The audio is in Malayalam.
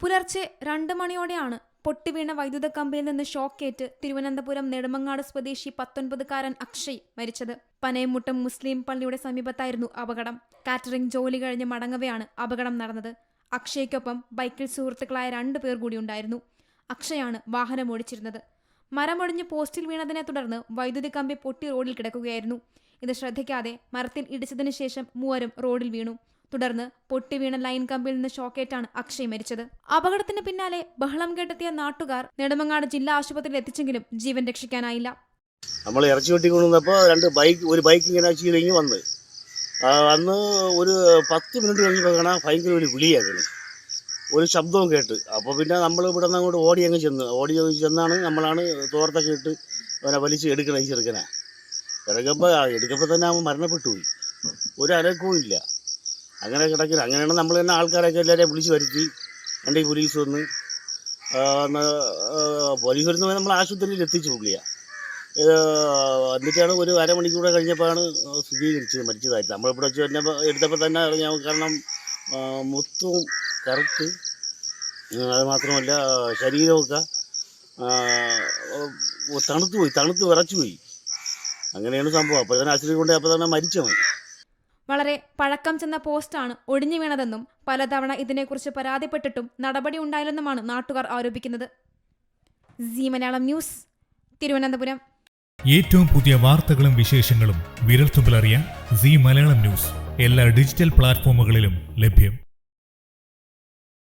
പുലർച്ചെ രണ്ട് മണിയോടെയാണ് പൊട്ടിവീണ വൈദ്യുത കമ്പിയിൽ നിന്ന് ഷോക്കേറ്റ് തിരുവനന്തപുരം നെടുമങ്ങാട് സ്വദേശി പത്തൊൻപതുകാരൻ അക്ഷയ് മരിച്ചത്. പനയമുട്ടം മുസ്ലിം പള്ളിയുടെ സമീപത്തായിരുന്നു അപകടം. കാറ്ററിംഗ് ജോലി കഴിഞ്ഞ് മടങ്ങവെയാണ് അപകടം നടന്നത്. അക്ഷയ്ക്കൊപ്പം ബൈക്കിൽ സുഹൃത്തുക്കളായ രണ്ടു പേർ കൂടി ഉണ്ടായിരുന്നു. അക്ഷയാണ് വാഹനം ഓടിച്ചിരുന്നത്. മരമൊടിഞ്ഞ് പോസ്റ്റിൽ വീണതിനെ തുടർന്ന് വൈദ്യുതി കമ്പി പൊട്ടി റോഡിൽ കിടക്കുകയായിരുന്നു. ഇത് ശ്രദ്ധിക്കാതെ മരത്തിൽ ഇടിച്ചതിനു ശേഷം മൂവരും റോഡിൽ വീണു. തുടർന്ന് പൊട്ടിവീണ ലൈൻ കമ്പിൽ നിന്ന് ഷോക്കേറ്റാണ് അക്ഷയ് മരിച്ചത്. അപകടത്തിന് പിന്നാലെ ബഹളം കേട്ടെത്തിയ നാട്ടുകാർ നെടുമങ്ങാട് ജില്ലാ ആശുപത്രിയിൽ എത്തിച്ചെങ്കിലും ജീവൻ രക്ഷിക്കാനായില്ല. നമ്മൾ ഇറച്ചി വെട്ടി കൊണ്ടുവന്നപ്പോൾ രണ്ട് ബൈക്ക് ഒരു ബൈക്ക് ഇങ്ങനെ ചീറിങ്ങി വന്ന്. അന്ന് ഒരു പത്ത് മിനിറ്റ് കഴിഞ്ഞപ്പോൾ കാണാൻ ഭയങ്കര ഒരു വിളിയായിരുന്നു. ഒരു ശബ്ദവും കേട്ട്. അപ്പോൾ പിന്നെ നമ്മൾ ഇവിടെ നിന്ന് അങ്ങോട്ട് ഓടി അങ്ങ് ചെന്ന്. ഓടി ചെന്നാണ് നമ്മളാണ് തോർത്തൊക്കെ ഇട്ട് അവനെ വലിച്ച് എടുക്കണം ഈ ചെറുക്കനെ. ഇറങ്ങുമ്പോൾ എടുക്കുമ്പോൾ തന്നെ അവൻ മരണപ്പെട്ടു പോയി. ഒരു അരക്കവും ഇല്ല. അങ്ങനെ കിടക്കില്ല. അങ്ങനെയാണ് നമ്മൾ തന്നെ ആൾക്കാരൊക്കെ എല്ലാവരെയും വിളിച്ച് വരുത്തി. എന്റെ ഈ പോലീസ് വന്ന്. പോലീസ് വരുന്ന നമ്മൾ ആശുപത്രിയിൽ എത്തിച്ചു പുള്ളിയാണ് എന്നിട്ടാണ് ഒരു അരമണിക്കൂടെ കഴിഞ്ഞപ്പോഴാണ് സ്ഥിരീകരിച്ചത് മരിച്ചതായിട്ട്. നമ്മളിവിടെ വെച്ച് തന്നെ എടുത്തപ്പോൾ തന്നെ അറിഞ്ഞാൽ കാരണം മുത്തും കറുത്ത്. അതുമാത്രമല്ല അത് മാത്രമല്ല ശരീരമൊക്കെ തണുത്തുപോയി തണുത്ത് പോയി. തണുത്ത് വിറച്ചു പോയി. അങ്ങനെയാണ് സംഭവം. അപ്പോൾ തന്നെ ആശുപത്രി കൊണ്ട് അപ്പോൾ തന്നെ മരിച്ചവൻ. വളരെ പഴക്കം ചെന്ന പോസ്റ്റാണ് ഒടിഞ്ഞു വീണതെന്നും പലതവണ ഇതിനെക്കുറിച്ച് പരാതിപ്പെട്ടിട്ടും നടപടി ഉണ്ടായില്ലെന്നുമാണ് നാട്ടുകാർ ആരോപിക്കുന്നത്. C Malayalam news Thiruvananthapuram. ഏറ്റവും പുതിയ വാർത്തകളും വിശേഷങ്ങളും വിരൽത്തുമ്പിലറിയാൻ സി മലയാളം ന്യൂസ്. എല്ലാ ഡിജിറ്റൽ പ്ലാറ്റ്ഫോമുകളിലും ലഭ്യം.